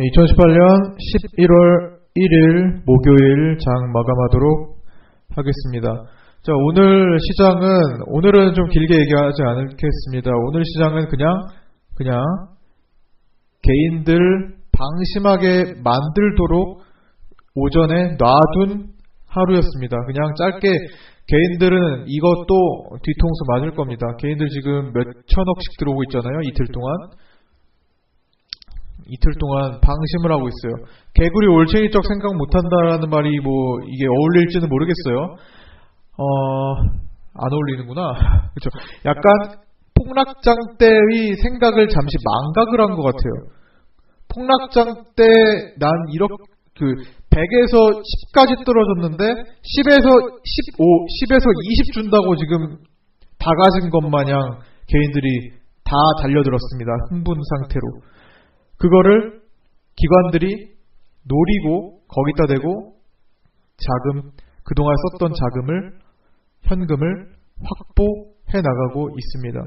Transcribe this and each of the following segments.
2018년 11월 1일 목요일 장 마감하도록 하겠습니다. 자, 오늘 시장은, 오늘은 좀 길게 얘기하지 않겠습니다. 오늘 시장은 그냥, 그냥, 개인들 방심하게 만들도록 오전에 놔둔 하루였습니다. 그냥 짧게 개인들은 이것도 뒤통수 맞을 겁니다. 개인들 지금 몇 천억씩 들어오고 있잖아요. 이틀 동안. 이틀 동안 방심을 하고 있어요. 개구리 올챙이적 생각 못한다라는 말이 뭐 이게 어울릴지는 모르겠어요. 어, 안 어울리는구나. 그렇죠. 약간 폭락장 때의 생각을 잠시 망각을 한 것 같아요. 폭락장 때 난 이렇게 그 100에서 10까지 떨어졌는데 10에서 15, 10에서 20 준다고 지금 다 가진 것 마냥 개인들이 다 달려들었습니다. 흥분 상태로. 그거를 기관들이 노리고 거기다 대고 자금 그동안 썼던 자금을 현금을 확보해 나가고 있습니다.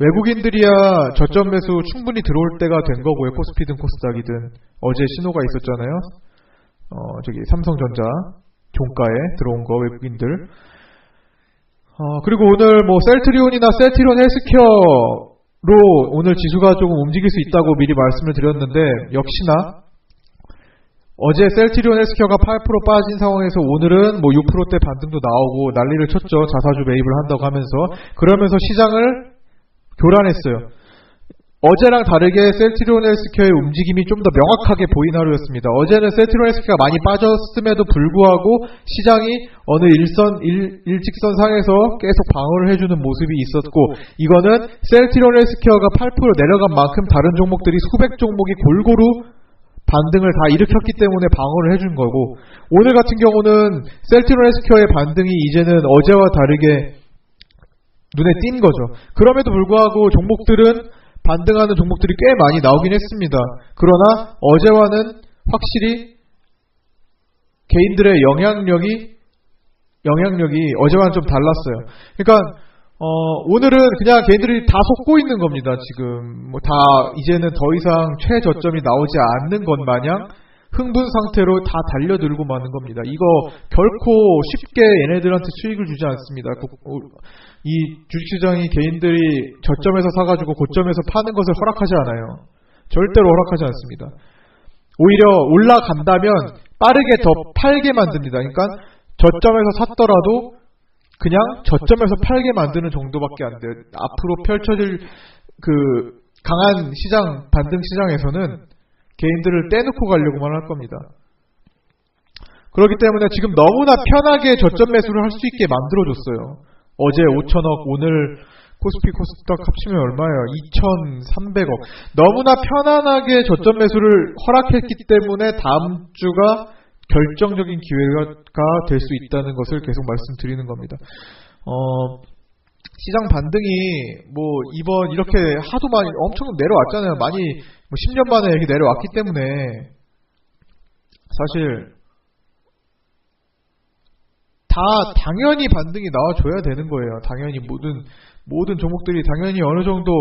외국인들이야 저점 매수 충분히 들어올 때가 된 거고요. 코스피든 코스닥이든 어제 신호가 있었잖아요. 어, 저기 삼성전자 종가에 들어온 거 외국인들. 어, 그리고 오늘 뭐 셀트리온이나 셀트리온 헬스케어 로 오늘 지수가 조금 움직일 수 있다고 미리 말씀을 드렸는데 역시나 어제 셀트리온 헬스케어가 8% 빠진 상황에서 오늘은 뭐 6%대 반등도 나오고 난리를 쳤죠. 자사주 매입을 한다고 하면서 그러면서 시장을 교란했어요. 어제랑 다르게 셀트리온 헬스케어의 움직임이 좀 더 명확하게 보인 하루였습니다. 어제는 셀트리온 헬스케어가 많이 빠졌음에도 불구하고 시장이 어느 일선 일, 일직선 상에서 계속 방어를 해주는 모습이 있었고 이거는 셀트리온 헬스케어가 8% 내려간 만큼 다른 종목들이 수백 종목이 골고루 반등을 다 일으켰기 때문에 방어를 해준 거고 오늘 같은 경우는 셀트리온 헬스케어의 반등이 이제는 어제와 다르게 눈에 띈 거죠. 그럼에도 불구하고 종목들은 반등하는 종목들이 꽤 많이 나오긴 했습니다. 그러나 어제와는 확실히 개인들의 영향력이 영향력이 어제와는 좀 달랐어요. 그러니까 어, 오늘은 그냥 개인들이 다 속고 있는 겁니다. 지금 뭐 다 이제는 더 이상 최저점이 나오지 않는 것 마냥 흥분 상태로 다 달려들고 마는 겁니다. 이거 결코 쉽게 얘네들한테 수익을 주지 않습니다. 이 주식시장이 개인들이 저점에서 사가지고 고점에서 파는 것을 허락하지 않아요. 절대로 허락하지 않습니다. 오히려 올라간다면 빠르게 더 팔게 만듭니다. 그러니까 저점에서 샀더라도 그냥 저점에서 팔게 만드는 정도밖에 안 돼요. 앞으로 펼쳐질 그 강한 시장 반등 시장에서는 개인들을 떼놓고 가려고만 할 겁니다. 그렇기 때문에 지금 너무나 편하게 저점 매수를 할 수 있게 만들어줬어요. 어제 5천억, 오늘 코스피 코스닥 합치면 얼마예요? 2,300억. 너무나 편안하게 저점 매수를 허락했기 때문에 다음 주가 결정적인 기회가 될 수 있다는 것을 계속 말씀드리는 겁니다. 어, 시장 반등이 뭐 이번 이렇게 하도 많이 엄청 내려왔잖아요. 많이 뭐 10년 만에 이렇게 내려왔기 때문에 사실 다 당연히 반등이 나와줘야 되는 거예요. 당연히 모든 모든 종목들이 당연히 어느 정도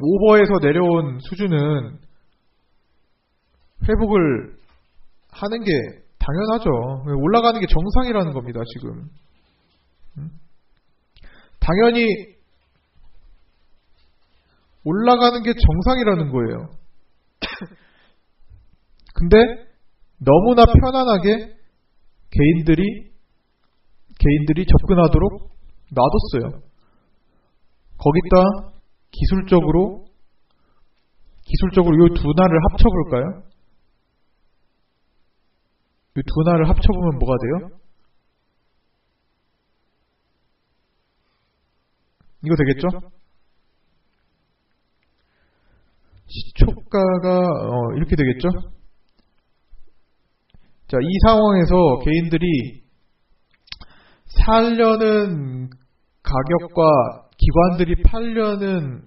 오버에서 내려온 수준은 회복을 하는 게 당연하죠. 올라가는 게 정상이라는 겁니다. 지금 당연히 올라가는 게 정상이라는 거예요. 근데 너무나 편안하게 개인들이 개인들이 접근하도록 놔뒀어요. 거기다 기술적으로 기술적으로 이 두 날을 합쳐볼까요? 이 두 날을 합쳐보면 뭐가 돼요? 이거 되겠죠? 시초가가 어, 이렇게 되겠죠? 자, 이 상황에서 개인들이 살려는 가격과 기관들이 팔려는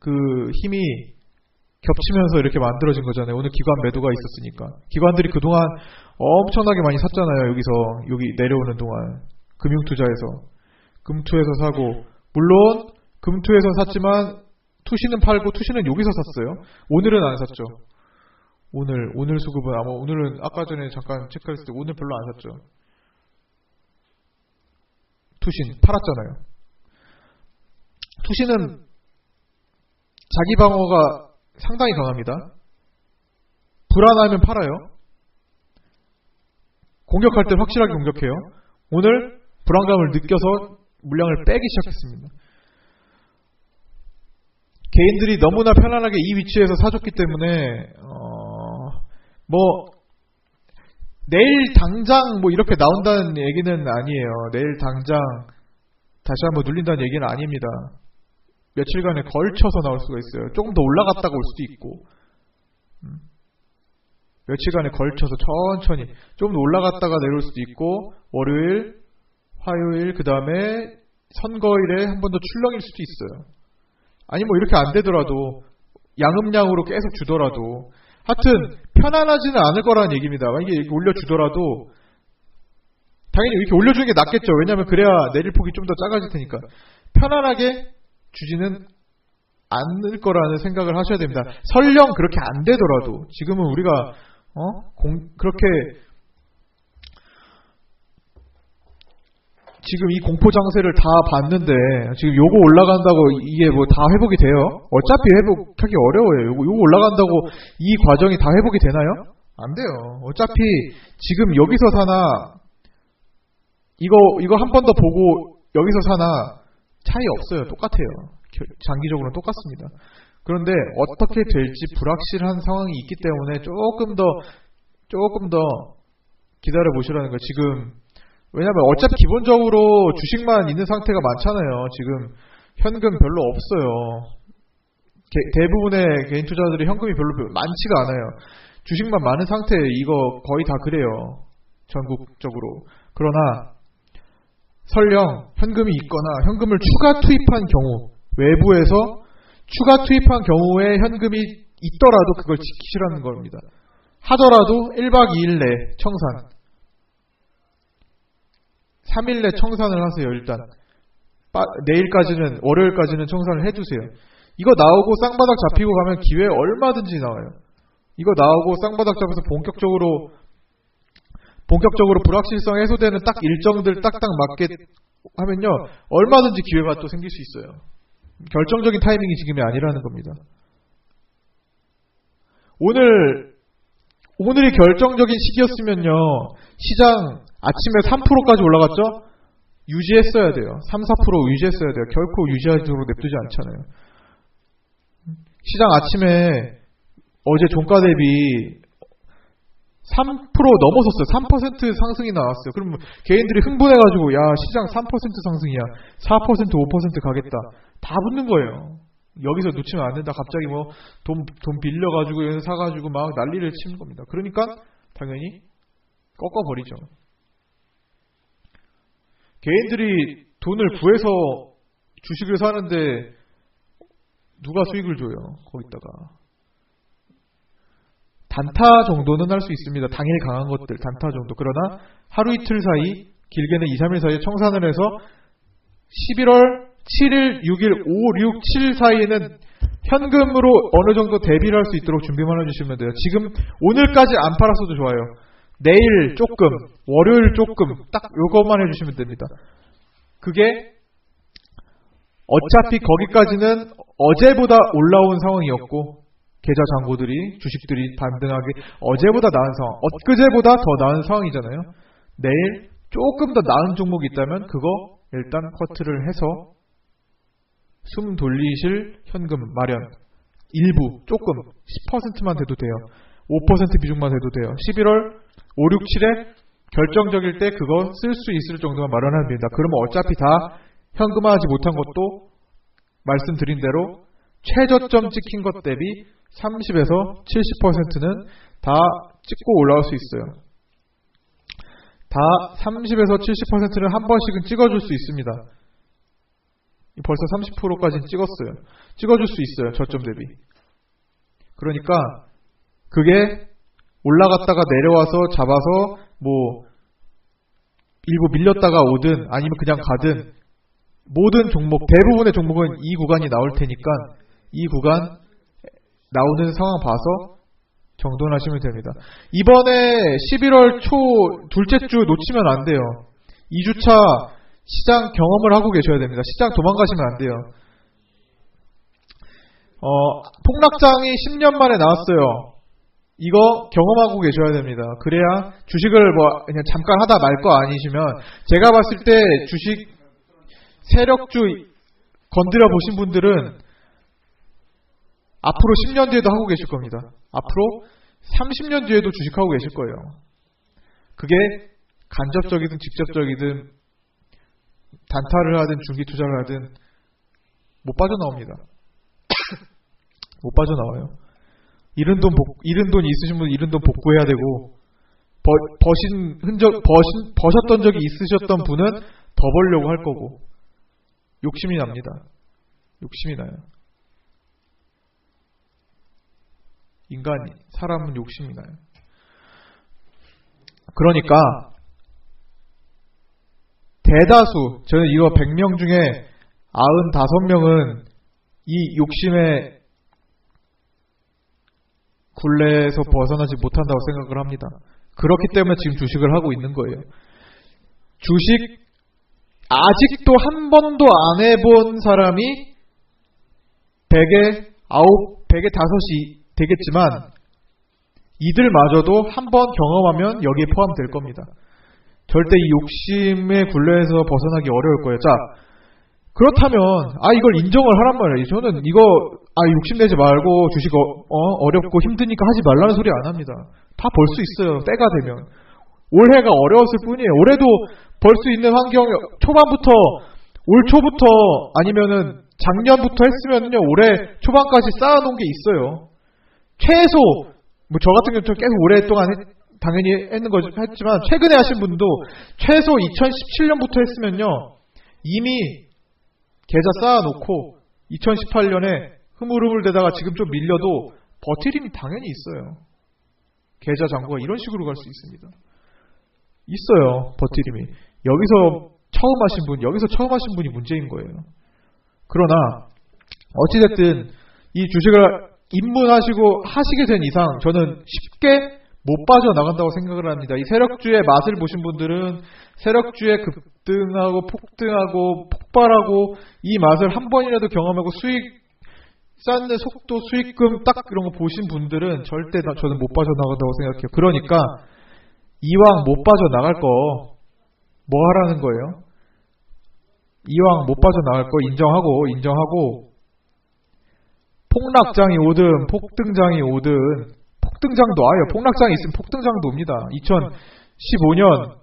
그 힘이 겹치면서 이렇게 만들어진 거잖아요. 오늘 기관 매도가 있었으니까. 기관들이 그동안 엄청나게 많이 샀잖아요. 여기서, 여기 내려오는 동안. 금융투자에서. 금투에서 사고. 물론, 금투에서 샀지만, 투시는 팔고 투시는 여기서 샀어요. 오늘은 안 샀죠. 오늘 오늘 수급은 아마 오늘은 아까 전에 잠깐 체크했을 때 오늘 별로 안 샀죠. 투신 팔았잖아요. 투신은 자기 방어가 상당히 강합니다. 불안하면 팔아요. 공격할 때 확실하게 공격해요. 오늘 불안감을 느껴서 물량을 빼기 시작했습니다. 개인들이 너무나 편안하게 이 위치에서 사줬기 때문에 어, 뭐 내일 당장 뭐 이렇게 나온다는 얘기는 아니에요. 내일 당장 다시 한번 눌린다는 얘기는 아닙니다. 며칠간에 걸쳐서 나올 수가 있어요. 조금 더 올라갔다가 올 수도 있고 음. 며칠간에 걸쳐서 천천히 좀더 올라갔다가 내려올 수도 있고 월요일, 화요일 그 다음에 선거일에 한 번 더 출렁일 수도 있어요. 아니 뭐 이렇게 안 되더라도 양음량으로 계속 주더라도 하여튼 편안하지는 않을 거라는 얘기입니다. 만약에 이렇게 올려주더라도 당연히 이렇게 올려주는 게 낫겠죠. 왜냐하면 그래야 내릴 폭이 좀 더 작아질 테니까 편안하게 주지는 않을 거라는 생각을 하셔야 됩니다. 설령 그렇게 안 되더라도 지금은 우리가 어? 공, 그렇게 지금 이 공포 장세를 다 봤는데 지금 요거 올라간다고 이게 뭐 다 회복이 돼요? 어차피 회복하기 어려워요. 요거, 요거 올라간다고 이 과정이 다 회복이 되나요? 안 돼요. 어차피 지금 여기서 사나 이거 이거 한 번 더 보고 여기서 사나 차이 없어요. 똑같아요. 장기적으로는 똑같습니다. 그런데 어떻게 될지 불확실한 상황이 있기 때문에 조금 더 조금 더 기다려 보시라는 거 지금 왜냐면 어차피 기본적으로 주식만 있는 상태가 많잖아요. 지금 현금 별로 없어요. 게, 대부분의 개인 투자들이 현금이 별로 많지가 않아요. 주식만 많은 상태 이거 거의 다 그래요. 전국적으로. 그러나 설령 현금이 있거나 현금을 추가 투입한 경우 외부에서 추가 투입한 경우에 현금이 있더라도 그걸 지키시라는 겁니다. 하더라도 1박 2일 내 청산. 3일 내 청산을 하세요, 일단. 빠, 내일까지는, 월요일까지는 청산을 해주세요. 이거 나오고 쌍바닥 잡히고 가면 기회 얼마든지 나와요. 이거 나오고 쌍바닥 잡아서 본격적으로, 본격적으로 불확실성 해소되는 딱 일정들 딱딱 맞게 하면요, 얼마든지 기회가 또 생길 수 있어요. 결정적인 타이밍이 지금이 아니라는 겁니다. 오늘, 오늘이 결정적인 시기였으면요, 시장 아침에 3%까지 올라갔죠? 유지했어야 돼요. 3, 4% 유지했어야 돼요. 결코 유지하도록 냅두지 않잖아요. 시장 아침에 어제 종가 대비 3% 넘어섰어요. 3% 상승이 나왔어요. 그럼 개인들이 흥분해가지고 야 시장 3% 상승이야. 4% 5% 가겠다. 다 붙는 거예요. 여기서 놓치면 안 된다. 갑자기 뭐 돈 돈 빌려가지고 사가지고 막 난리를 치는 겁니다. 그러니까 당연히 꺾어버리죠. 개인들이 돈을 구해서 주식을 사는데 누가 수익을 줘요? 거기다가 단타 정도는 할 수 있습니다. 당일 강한 것들 단타 정도. 그러나 하루 이틀 사이 길게는 2, 3일 사이에 청산을 해서 11월 7일, 6일, 5, 6, 7 사이에는 현금으로 어느 정도 대비를 할 수 있도록 준비만 해주시면 돼요. 지금 오늘까지 안 팔았어도 좋아요. 내일 조금, 월요일 조금, 딱 요것만 해주시면 됩니다. 그게 어차피 거기까지는 어제보다 올라온 상황이었고, 계좌 잔고들이, 주식들이 반등하게 어제보다 나은 상황, 엊그제보다 더 나은 상황이잖아요. 내일 조금 더 나은 종목이 있다면 그거 일단 커트를 해서 숨 돌리실 현금 마련 일부 조금 10%만 돼도 돼요. 5% 비중만 돼도 돼요. 11월 5, 6, 7에 결정적일 때 그거 쓸 수 있을 정도만 마련하면 됩니다. 그러면 어차피 다 현금화하지 못한 것도 말씀드린 대로 최저점 찍힌 것 대비 30에서 70%는 다 찍고 올라올 수 있어요. 다 30에서 70%는 한 번씩은 찍어줄 수 있습니다. 벌써 30%까지는 찍었어요. 찍어줄 수 있어요. 저점 대비. 그러니까 그게 올라갔다가 내려와서 잡아서 뭐 일부 밀렸다가 오든 아니면 그냥 가든 모든 종목 대부분의 종목은 이 구간이 나올 테니까 이 구간 나오는 상황 봐서 정돈하시면 됩니다. 이번에 11월 초 둘째 주 놓치면 안 돼요. 2주차 시장 경험을 하고 계셔야 됩니다. 시장 도망가시면 안 돼요. 어, 폭락장이 10년 만에 나왔어요. 이거 경험하고 계셔야 됩니다. 그래야 주식을 뭐 그냥 잠깐 하다 말 거 아니시면 제가 봤을 때 주식 세력주 건드려 보신 분들은 앞으로 10년 뒤에도 하고 계실 겁니다. 앞으로 30년 뒤에도 주식하고 계실 거예요. 그게 간접적이든 직접적이든 단타를 하든 중기 투자를 하든 못 빠져나옵니다. 못 빠져나와요. 잃은 돈 복, 잃은 돈 있으신 분 잃은 돈 복구해야 되고 버, 버신 흔적 버신 버셨던 적이 있으셨던 분은 더 벌려고 할 거고 욕심이 납니다. 욕심이 나요. 인간이 사람은 욕심이 나요. 그러니까 대다수 저는 이거 100명 중에 95명은 이 욕심에 굴레에서 벗어나지 못한다고 생각을 합니다. 그렇기 때문에 지금 주식을 하고 있는 거예요. 주식 아직도 한 번도 안 해본 사람이 100에 9, 100에 5이 되겠지만 이들마저도 한 번 경험하면 여기에 포함될 겁니다. 절대 이 욕심의 굴레에서 벗어나기 어려울 거예요. 자, 그렇다면 아 이걸 인정을 하란 말이에요. 저는 이거 아 욕심내지 말고 주식 어, 렵고 힘드니까 하지 말라는 소리 안 합니다. 다 벌 수 있어요. 때가 되면 올해가 어려웠을 뿐이에요. 올해도 벌 수 있는 환경 초반부터 올 초부터 아니면은 작년부터 했으면요 올해 초반까지 쌓아놓은 게 있어요. 최소 뭐 저 같은 경우는 계속 오랫동안 했, 당연히 했는 거지 했지만 최근에 하신 분도 최소 2017년부터 했으면요 이미 계좌 쌓아놓고 2018년에 흐물흐물대다가 지금 좀 밀려도 버티림이 당연히 있어요. 계좌 잔고가 이런 식으로 갈 수 있습니다. 있어요 버티림이 여기서 처음 하신 분 여기서 처음 하신 분이 문제인 거예요. 그러나 어찌됐든 이 주식을 입문하시고 하시게 된 이상 저는 쉽게 못 빠져나간다고 생각을 합니다. 이 세력주의 맛을 보신 분들은 세력주의 급등하고 폭등하고 폭발하고 이 맛을 한 번이라도 경험하고 수익 쌓는 속도, 수익금 딱 이런 거 보신 분들은 절대 저는 못 빠져나간다고 생각해요. 그러니까 이왕 못 빠져나갈 거 뭐 하라는 거예요? 이왕 못 빠져나갈 거 인정하고 인정하고 폭락장이 오든 폭등장이 오든 폭등장도 와요. 폭락장이 있으면 폭등장도 옵니다. 2015년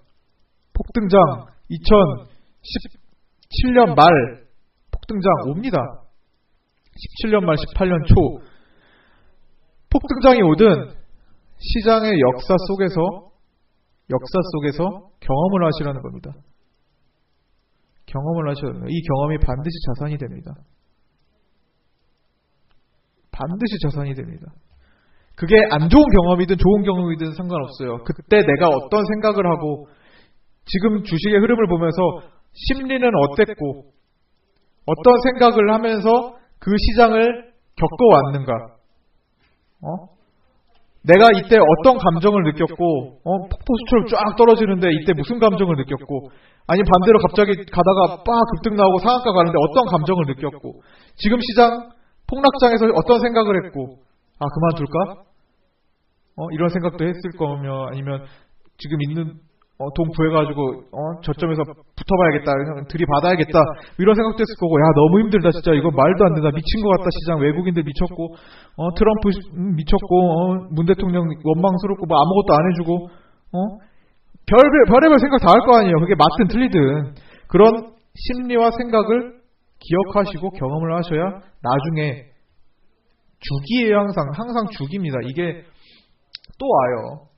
폭등장, 2017년 말 폭등장 옵니다. 17년 말 18년 초 폭등장이 오든 시장의 역사 속에서 역사 속에서 경험을 하시라는 겁니다. 경험을 하셔야 됩니다. 이 경험이 반드시 자산이 됩니다. 반드시 자산이 됩니다. 그게 안 좋은 경험이든 좋은 경험이든 상관없어요. 그때 내가 어떤 생각을 하고 지금 주식의 흐름을 보면서 심리는 어땠고 어떤 생각을 하면서 그 시장을 겪어왔는가? 어? 내가 이때 어떤 감정을 느꼈고 어, 폭포수처럼 쫙 떨어지는데 이때 무슨 감정을 느꼈고 아니 반대로 갑자기 가다가 빡 급등 나오고 상한가 가는데 어떤 감정을 느꼈고 지금 시장 폭락장에서 어떤 생각을 했고 아 그만둘까? 어, 이런 생각도 했을 거며 아니면 지금 있는 어, 돈 구해가지고 어, 저점에서 붙어봐야겠다, 들이받아야겠다 이런 생각도 했을 거고 야 너무 힘들다 진짜. 이거 말도 안 된다. 미친 것 같다 시장. 외국인들 미쳤고 어, 트럼프 음, 미쳤고 어, 문 대통령 원망스럽고 뭐 아무것도 안 해주고 어? 별별 별의별 생각 다 할 거 아니에요. 그게 맞든 틀리든. 그런 심리와 생각을 기억하시고 경험을 하셔야 나중에 주기예요 항상 항상 주기입니다 이게 또 와요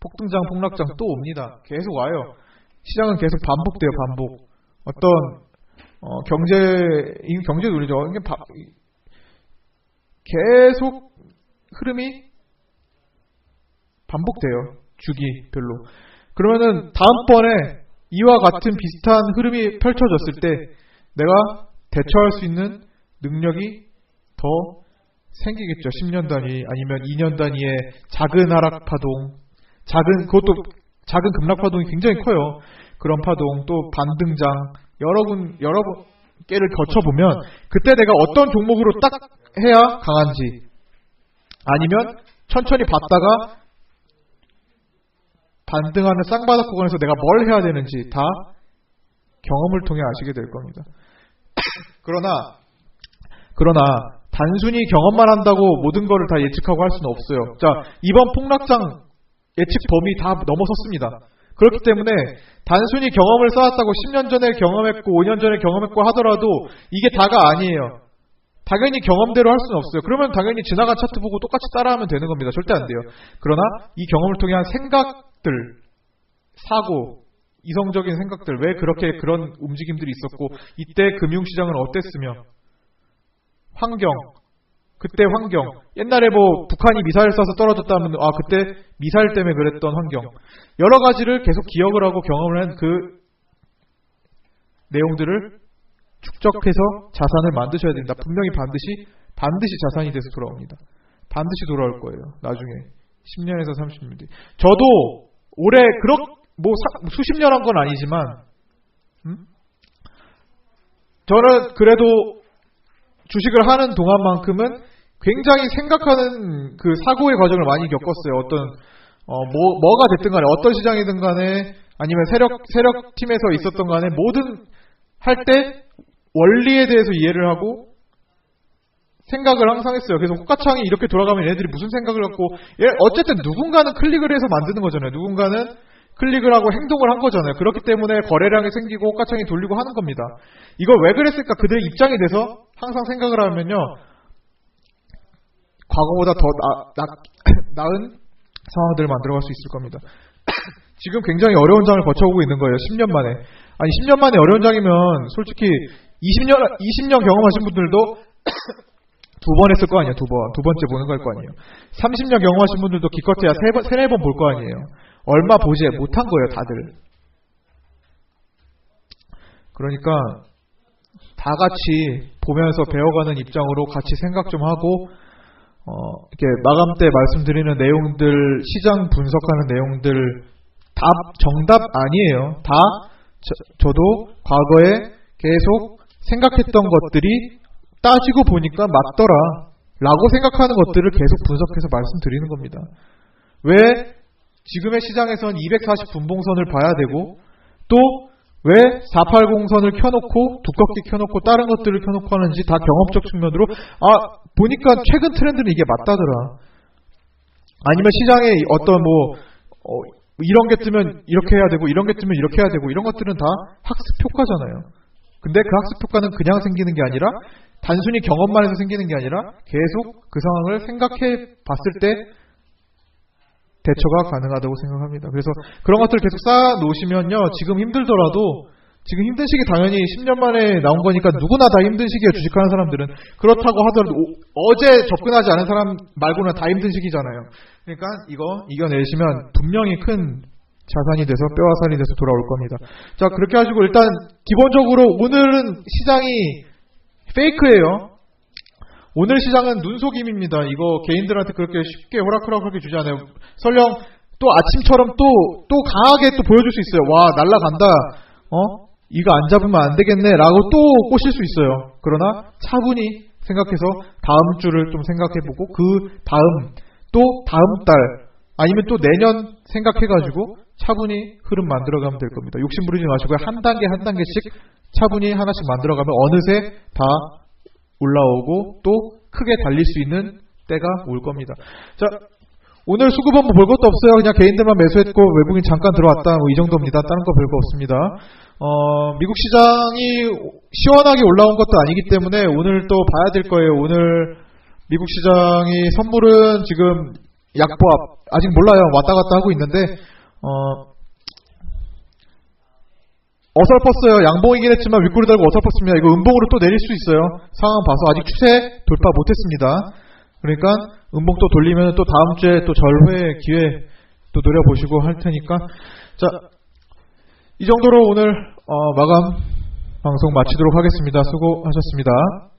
폭등장, 폭락장 또 옵니다. 계속 와요. 시장은 계속 반복돼요, 반복. 어떤 어, 경제 이 경제 논리죠. 이게 바, 계속 흐름이 반복돼요. 주기 별로. 그러면은 다음번에 이와 같은 비슷한 흐름이 펼쳐졌을 때 내가 대처할 수 있는 능력이 더 생기겠죠. 10년 단위 아니면 2년 단위의 작은 하락 파동, 작은 그것도 작은 급락 파동이 굉장히 커요. 그런 파동 또 반등장 여러 군 여러 개를 거쳐 보면 그때 내가 어떤 종목으로 딱 해야 강한지 아니면 천천히 봤다가 반등하는 쌍바닥 구간에서 내가 뭘 해야 되는지 다 경험을 통해 아시게 될 겁니다. 그러나 그러나 단순히 경험만 한다고 모든 거를 다 예측하고 할 수는 없어요. 자, 이번 폭락장 예측 범위 다 넘어섰습니다. 그렇기 때문에 단순히 경험을 쌓았다고 10년 전에 경험했고 5년 전에 경험했고 하더라도 이게 다가 아니에요. 당연히 경험대로 할 수는 없어요. 그러면 당연히 지나간 차트 보고 똑같이 따라하면 되는 겁니다. 절대 안 돼요. 그러나 이 경험을 통해 한 생각들, 사고, 이성적인 생각들, 왜 그렇게 그런 움직임들이 있었고, 이때 금융시장은 어땠으며, 환경, 그때 환경, 옛날에 뭐 북한이 미사일 쏴서 떨어졌다면, 아, 그때 미사일 때문에 그랬던 환경, 여러 가지를 계속 기억을 하고 경험을 한 그 내용들을 축적해서 자산을 만드셔야 됩니다. 분명히 반드시, 반드시 자산이 돼서 돌아옵니다. 반드시 돌아올 거예요. 나중에. 10년에서 30년 뒤. 저도 올해 그렇 뭐 사- 수십 년 한 건 아니지만 음? 저는 그래도 주식을 하는 동안만큼은 굉장히 생각하는 그 사고의 과정을 많이 겪었어요. 어떤 어, 뭐 뭐가 됐든 간에 어떤 시장이든 간에 아니면 세력 세력 팀에서 있었던 간에 모든 할 때 원리에 대해서 이해를 하고 생각을 항상 했어요. 그래서 호가창이 이렇게 돌아가면 얘들이 무슨 생각을 갖고 얘 어쨌든 누군가는 클릭을 해서 만드는 거잖아요. 누군가는 클릭을 하고 행동을 한 거잖아요. 그렇기 때문에 거래량이 생기고 호가창이 돌리고 하는 겁니다. 이걸 왜 그랬을까? 그들의 입장이 돼서 항상 생각을 하면요. 과거보다 더 나, 나, 나은 상황들을 만들어갈 수 있을 겁니다. 지금 굉장히 어려운 장을 거쳐오고 있는 거예요. 10년 만에. 아니 10년 만에 어려운 장이면 솔직히 20년 20년 경험하신 분들도 두 번 했을 거 아니에요. 두 번. 두 번째 보는 걸 거 아니에요. 30년 경험하신 분들도 기껏해야 세 번, 세네 번 볼 거 아니에요. 얼마 보지 못한 거예요, 다들. 그러니까 다 같이 보면서 배워가는 입장으로 같이 생각 좀 하고 어, 이렇게 마감 때 말씀드리는 내용들, 시장 분석하는 내용들 답 정답 아니에요. 다 저, 도 과거에 계속 생각했던 것들이 따지고 보니까 맞더라. 라고 생각하는 것들을 계속 분석해서 말씀드리는 겁니다. 왜 지금의 시장에선 240 분봉선을 봐야 되고 또 왜 480선을 켜놓고 두껍게 켜놓고 다른 것들을 켜놓고 하는지 다 경험적 측면으로 아 보니까 최근 트렌드는 이게 맞다더라. 아니면 시장에 어떤 뭐 어, 이런 게 뜨면 이렇게 해야 되고 이런 게 뜨면 이렇게 해야 되고 이런 것들은 다 학습 효과잖아요. 근데 그 학습 효과는 그냥 생기는 게 아니라 단순히 경험만 해서 생기는 게 아니라 계속 그 상황을 생각해 봤을 때 대처가 가능하다고 생각합니다. 그래서 그런 것들을 계속 쌓아 놓으시면요. 지금 힘들더라도 지금 힘든 시기 당연히 10년 만에 나온 거니까 누구나 다 힘든 시기에 주식하는 사람들은 그렇다고 하더라도 오- 어제 접근하지 않은 사람 말고는 다 힘든 시기잖아요. 그러니까 이거 이겨내시면 분명히 큰 자산이 돼서 뼈와 살이 돼서 돌아올 겁니다. 자 그렇게 하시고 일단 기본적으로 오늘은 시장이 페이크예요. 오늘 시장은 눈속임입니다. 이거 개인들한테 그렇게 쉽게 호락호락하게 주지 않아요. 설령 또 아침처럼 또, 또 강하게 또 보여줄 수 있어요. 와, 날라간다. 어? 이거 안 잡으면 안 되겠네. 라고 또 꼬실 수 있어요. 그러나 차분히 생각해서 다음 주를 좀 생각해보고 그 다음, 또 다음 달, 아니면 또 내년 생각해가지고 차분히 흐름 만들어가면 될 겁니다. 욕심 부리지 마시고요. 한 단계 한 단계씩 차분히 하나씩 만들어가면 어느새 다 올라오고 또 크게 달릴 수 있는 때가 올 겁니다. 자, 오늘 수급 한번 볼 것도 없어요. 그냥 개인들만 매수했고 외국인 잠깐 들어왔다. 뭐 이 정도입니다. 다른 거 별거 없습니다. 어, 미국 시장이 시원하게 올라온 것도 아니기 때문에 오늘 또 봐야 될 거예요. 오늘 미국 시장이 선물은 지금 약보합 아직 몰라요. 왔다 갔다 하고 있는데 어, 어설펐어요. 양봉이긴 했지만 윗꼬리 달고 어설펐습니다. 이거 음봉으로 또 내릴 수 있어요. 상황 봐서 아직 추세 돌파 못했습니다. 그러니까 음봉 또 돌리면 또 다음 주에 또 절회 기회 또 노려보시고 할 테니까 자, 이 정도로 오늘 어, 마감 방송 마치도록 하겠습니다. 수고하셨습니다.